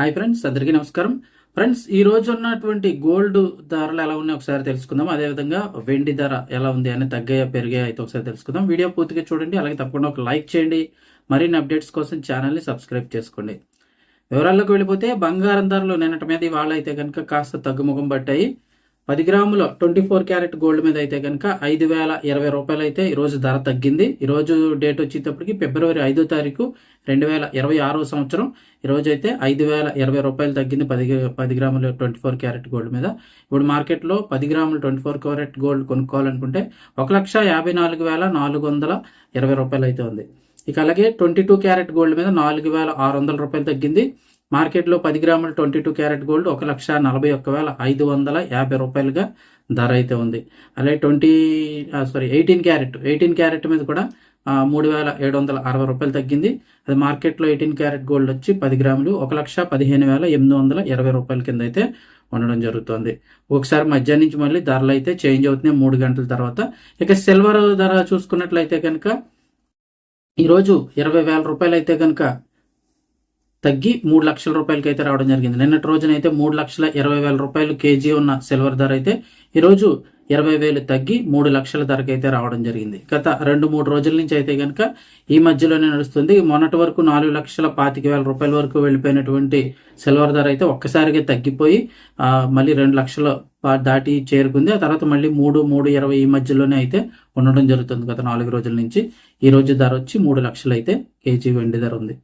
Hi friends అందరికీ నమస్కారం. Friends ఈ రోజు ఉన్నటువంటి గోల్డ్ ధరలు ఎలా ఉన్నాయి ఒకసారి తెలుసుకుందాం. అదేవిధంగా వెండి ధర ఎలా ఉంది అని తగ్గాయా పెరిగాయా అయితే ఒకసారి తెలుసుకుందాం. వీడియో పూర్తిగా చూడండి అలాగే తప్పకుండా ఒక లైక్ చేయండి. మరిన్ని అప్డేట్స్ కోసం ఛానల్ని సబ్స్క్రైబ్ చేసుకోండి. వివరాల్లోకి వెళ్ళిపోతే బంగారం ధరలు నిన్నటి మీద ఇవాళ అయితే కనుక కాస్త తగ్గుముఖం పట్టాయి. పది గ్రాముల ట్వంటీ ఫోర్ క్యారెట్ గోల్డ్ మీద అయితే కనుక ఐదు వేల ఇరవై రూపాయలు అయితే ఈరోజు ధర తగ్గింది. ఈరోజు డేట్ వచ్చేటప్పటికి ఫిబ్రవరి ఐదో తారీఖు రెండు వేల ఇరవై ఆరో సంవత్సరం. ఈరోజు అయితే ఐదు వేల ఇరవై రూపాయలు తగ్గింది పది పది గ్రాముల ట్వంటీ ఫోర్ క్యారెట్ గోల్డ్ మీద. ఇప్పుడు మార్కెట్లో పది గ్రాముల ట్వంటీ ఫోర్ క్యారెట్ గోల్డ్ కొనుక్కోవాలనుకుంటే ఒక లక్ష యాభై నాలుగు వేల నాలుగు వందల ఇరవై రూపాయలు అయితే ఉంది. ఇక అలాగే ట్వంటీ టూ క్యారెట్ గోల్డ్ మీద నాలుగు వేల ఆరు వందల రూపాయలు తగ్గింది. మార్కెట్లో పది గ్రాములు ట్వంటీ టూ క్యారెట్ గోల్డ్ ఒక లక్ష నలభై ఒక్క వేల ఐదు వందల యాభై రూపాయలుగా ధర అయితే ఉంది. అలాగే twenty sorry eighteen carat eighteen carat మీద కూడా మూడు వేల ఏడు వందల అరవై రూపాయలు తగ్గింది. అది మార్కెట్లో ఎయిటీన్ క్యారెట్ గోల్డ్ వచ్చి పది గ్రాములు ఒక లక్ష పదిహేను వేల ఎనిమిది వందల ఇరవై రూపాయల కింద అయితే ఉండడం జరుగుతుంది. ఒకసారి మధ్యాహ్నం నుంచి మళ్ళీ ధరలు అయితే చేంజ్ అవుతున్నాయి మూడు గంటల తర్వాత. ఇక సిల్వర్ ధర చూసుకున్నట్లయితే కనుక ఈరోజు ఇరవై వేల రూపాయలు అయితే కనుక తగ్గి మూడు లక్షల రూపాయలకి అయితే రావడం జరిగింది. నిన్నటి రోజున అయితే మూడు లక్షల ఇరవై వేల రూపాయలు కేజీ ఉన్న సిల్వర్ ధర అయితే ఈరోజు ఇరవై వేలు తగ్గి మూడు లక్షల ధరకు అయితే రావడం జరిగింది. గత రెండు మూడు రోజుల నుంచి అయితే కనుక ఈ మధ్యలోనే నడుస్తుంది. మొన్నటి వరకు నాలుగు లక్షల పాతిక వేల రూపాయల వరకు వెళ్ళిపోయినటువంటి సిల్వర్ ధర అయితే ఒక్కసారిగా తగ్గిపోయి మళ్ళీ రెండు లక్షల పా- దాటి చేరుకుంది. ఆ తర్వాత మళ్ళీ మూడు మూడు ఇరవై ఈ మధ్యలోనే అయితే ఉండడం జరుగుతుంది గత నాలుగు రోజుల నుంచి. ఈ రోజు ధర వచ్చి మూడు లక్షలు అయితే కేజీ వెండి ధర ఉంది.